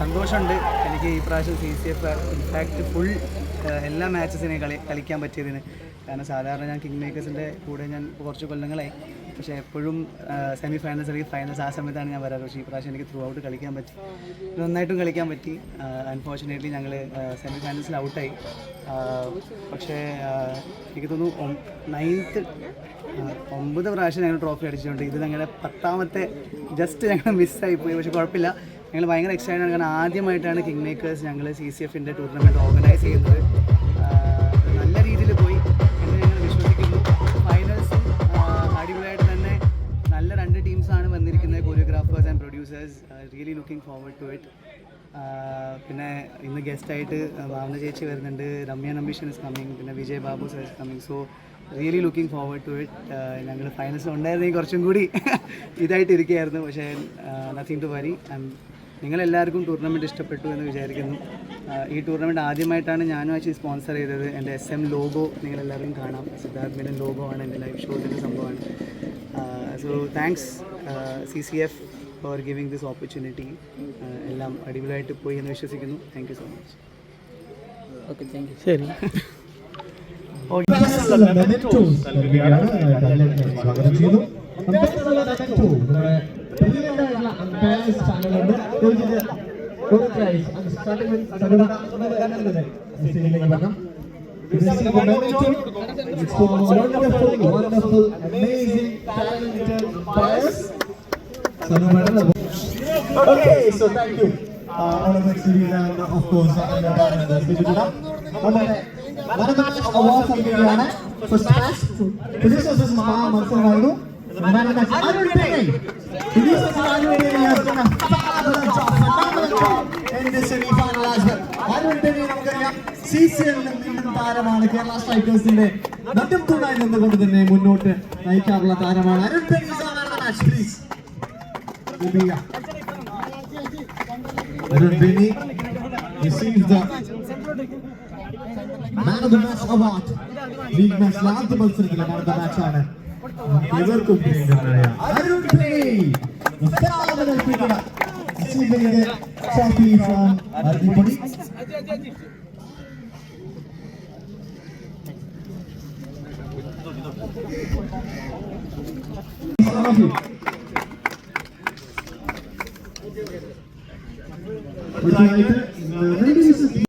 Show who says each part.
Speaker 1: സന്തോഷമുണ്ട്. എനിക്ക് ഈ പ്രാവശ്യം C C F in fact full എല്ലാ മാച്ചസിനെയും കളി കളിക്കാൻ പറ്റിയതിന്. കാരണം സാധാരണ ഞാൻ കിങ് മേക്കേഴ്സിന്റെ കൂടെ ഞാൻ കുറച്ച് കൊല്ലങ്ങളായി. പക്ഷേ എപ്പോഴും സെമി ഫൈനൽസ് അല്ലെങ്കിൽ ഫൈനൽസ് ആ സമയത്താണ് ഞാൻ വരാറ്. പക്ഷേ ഈ പ്രാവശ്യം എനിക്ക് ത്രൂ ഔട്ട് കളിക്കാൻ പറ്റി. നന്നായിട്ടും കളിക്കാൻ പറ്റി. അൺഫോർച്ചുനേറ്റ്ലി ഞങ്ങൾ സെമി ഫൈനൽസിൽ ഔട്ടായി പക്ഷേ എനിക്ക് തോന്നുന്നു നയൻത്ത് ഒമ്പത് പ്രാവശ്യം ഞങ്ങൾ ട്രോഫി അടിച്ചിട്ടുണ്ട്. ഇത് ഞങ്ങളുടെ പത്താമത്തെ ജസ്റ്റ് ഞങ്ങൾ മിസ്സായി പോയി. പക്ഷേ കുഴപ്പമില്ല. ഞങ്ങൾ ഭയങ്കര എക്സൈറ്റഡ് ആണ്. കാരണം ആദ്യമായിട്ടാണ് കിങ് മേക്കേഴ്സ് ഞങ്ങൾ സി സി എഫിന്റെ ടൂർണമെന്റ് ഓർഗനൈസ് ചെയ്യുന്നത്. നല്ല രീതിയിൽ പോയി. എന്ന് ഞങ്ങൾ വിശ്വസിക്കുന്നു. ഫൈനൽസ് അടിപൊളിയായിട്ട് തന്നെ നല്ല രണ്ട് ടീംസാണ് വന്നിരിക്കുന്നത് choreographers and producers really looking forward to it പിന്നെ ഇന്ന് ഗസ്റ്റായിട്ട് ഭാവന ചേച്ചി വരുന്നുണ്ട്. രമ്യ നമ്പീഷൻ ഇസ് കമ്മിങ് പിന്നെ Vijay Babu sir is coming so really looking forward to it ഞങ്ങൾ ഫൈനൽസ് ഉണ്ടായിരുന്നെങ്കിൽ കുറച്ചും കൂടി ഇതായിട്ട് ഇരിക്കുകയായിരുന്നു പക്ഷേ നത്തിങ് ടു വരി നിങ്ങളെല്ലാവർക്കും ടൂർണമെന്റ് ഇഷ്ടപ്പെട്ടു എന്ന് വിചാരിക്കുന്നു. ഈ ടൂർണമെന്റ് ആദ്യമായിട്ടാണ് ഞാനും ആക്ച്വലി സ്പോൺസർ ചെയ്തത്. എന്റെ എസ് എം ലോഗോ നിങ്ങളെല്ലാവരും കാണാം. സിദ്ധാർത്ഥ് മേനൻ ലോഗോ ആണ് എന്റെ ലൈവ് ഷോസിന്റെ സംഭവമാണ്. So thanks C C F for giving this opportunity എല്ലാം അടിപൊളിയായിട്ട് പോയി എന്ന് വിശ്വസിക്കുന്നു. Thank you so much
Speaker 2: okay thank you ശരി.
Speaker 3: നൽകുകയാണ് കല്യാണത്തിന് സ്വാഗതം ചെയ്യുന്നു അമ്പയർസ് ചാനലുണ്ട്. Uh, uh, producers job in this semi-final as well. Arun പേരൈ നമുക്കറിയാം സി സി എല്ലിൽ വീണ്ടും താരമാണ് കേരള സ്ട്രൈക്കേഴ്സിന്റെ നട്ടും തുണായി നിന്നുകൊണ്ട് തന്നെ മുന്നോട്ട് നയിക്കാറുള്ള താരമാണ്. Arun Bani Arun Pillai The Poppy from Would you?